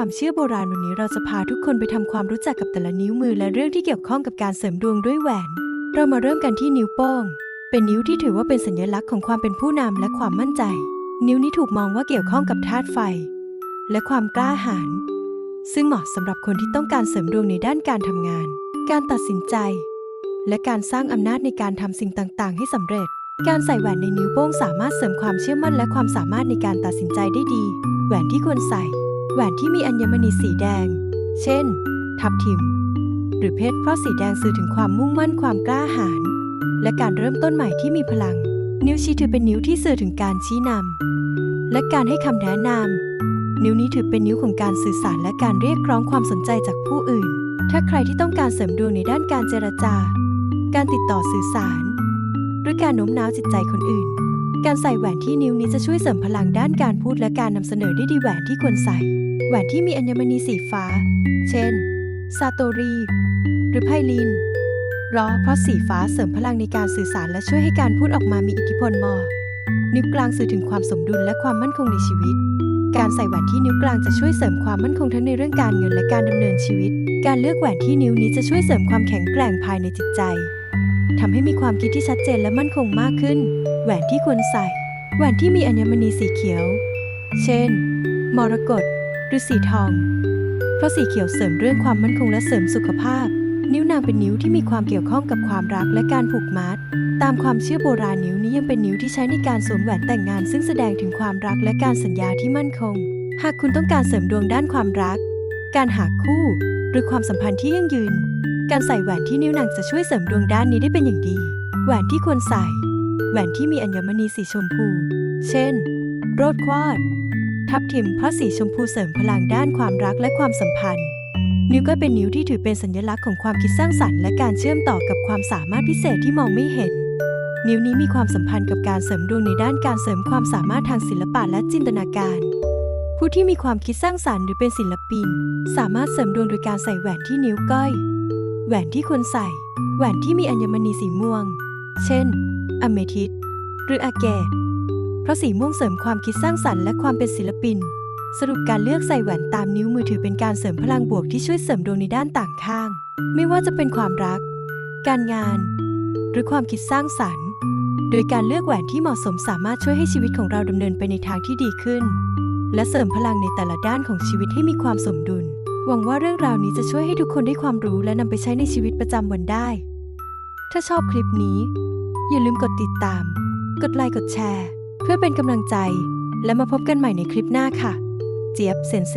ความเชื่อโบราณวันนี้เราจะพาทุกคนไปทำความรู้จักกับแต่ละนิ้วมือและเรื่องที่เกี่ยวข้องกับการเสริมดวงด้วยแหวน เรามาเริ่มกันที่นิ้วโป้ง เป็นนิ้วที่ถือว่าเป็นสัญลักษณ์ของความเป็นผู้นำและความมั่นใจ นิ้วนี้ถูกมองว่าเกี่ยวข้องกับธาตุไฟ และความกล้าหาญซึ่งเหมาะสำหรับคนที่ต้องการเสริมดวงในด้านการทำงาน การตัดสินใจ และการสร้างอำนาจในการทำสิ่งต่าง ๆ ให้สำเร็จ การใส่แหวนในนิ้วโป้งสามารถเสริมความเชื่อมั่นและความสามารถในการตัดสินใจได้ดี แหวนที่ควรใส่ แหวนที่มีอัญมณีสีแดง เช่น ทับทิม หรือเพชรเพราะสีแดงสื่อถึงความมุ่งมั่นความกล้าหาญและการเริ่มต้นใหม่ที่มีพลัง นิ้วชี้ถือเป็นนิ้วที่สื่อถึงการชี้นำและการให้คำแนะนำนิ้วนี้ถือเป็นนิ้วของการสื่อสารและการเรียกร้องความสนใจจากผู้อื่น ถ้าใครที่ต้องการเสริมดวงในด้านการเจรจา การติดต่อสื่อสาร หรือการโน้มน้าวจิตใจคนอื่น การใส่แหวนที่นิ้วนี้จะช่วยเสริมพลังด้านการพูดและการนำเสนอได้ดีแหวนที่ควรใส่ แหวนที่มีอัญมณีสีฟ้า เช่น ซาโตรี หรือไพลินรอเพราะสีฟ้าเสริมพลังในการสื่อสารและช่วยให้การพูดออกมามีอิทธิพลมอนิ้วกลางสื่อถึงความสมดุลและความมั่นคงในชีวิต การใส่แหวนที่นิ้วกลางจะช่วยเสริมความมั่นคงทั้งในเรื่องการเงินและการดำเนินชีวิต การเลือกแหวนที่นิ้วนี้จะช่วยเสริมความแข็งแกร่งภายในจิตใจทำให้มีความคิดที่ชัดเจนและมั่นคงมากขึ้น หวนที่ควรใส่ แหวนที่มีอัญมณีสีเขียว เช่น มรกตหรือสีทอง เพราะสีเขียวเสริมเรื่องความมั่นคงและเสริมสุขภาพ นิ้วนางเป็นนิ้วที่มีความเกี่ยวข้องกับความรักและการผูกมัด ตามความเชื่อโบราณนิ้วนี้ยังเป็นนิ้วที่ใช้ในการสวมแหวนแต่งงาน ซึ่งแสดงถึงความรักและการสัญญาที่มั่นคง หากคุณต้องการเสริมดวงด้านความรัก การหาคู่ หรือความสัมพันธ์ที่ยั่งยืน การใส่แหวนที่นิ้วนางจะช่วยเสริมดวงด้านนี้ได้เป็นอย่างดี แหวนที่ควรใส่ แหวนที่มีอัญมณีสีชมพู เช่น โรดควอดทับทิมเพราะสีชมพูเสริมพลังด้านความรักและความสัมพันธ์ นิ้วก้อยเป็นนิ้วที่ถือเป็นสัญลักษณ์ของความคิดสร้างสรรค์และการเชื่อมต่อกับความสามารถพิเศษที่มองไม่เห็น นิ้วนี้มีความสัมพันธ์กับการเสริมดวงในด้านการเสริมความสามารถทางศิลปะและจินตนาการ ผู้ที่มีความคิดสร้างสรรค์หรือเป็นศิลปิน สามารถเสริมดวงโดยการใส่แหวนที่นิ้วก้อย แหวนที่ควรใส่ แหวนที่มีอัญมณีสีม่วง เช่น อเมทิสหรืออาเกตเพราะสีม่วงเสริมความคิดสร้างสรรค์และความเป็นศิลปิน สรุปการเลือกใส่แหวนตามนิ้วมือถือเป็นการเสริมพลังบวกที่ช่วยเสริมดวงในด้านต่างข้าง ไม่ว่าจะเป็นความรัก การงาน หรือความคิดสร้างสรรค์ โดยการเลือกแหวนที่เหมาะสมสามารถช่วยให้ชีวิตของเราดำเนินไปในทางที่ดีขึ้น และเสริมพลังในแต่ละด้านของชีวิตให้มีความสมดุล หวังว่าเรื่องราวนี้จะช่วยให้ทุกคนได้ความรู้และนำไปใช้ในชีวิตประจำวันได้ ถ้าชอบคลิปนี้ อย่าลืมกดติดตาม กดไลค์กดแชร์ เพื่อเป็นกำลังใจ และมาพบกันใหม่ในคลิปหน้าค่ะ เจี๊ยบเซนเซ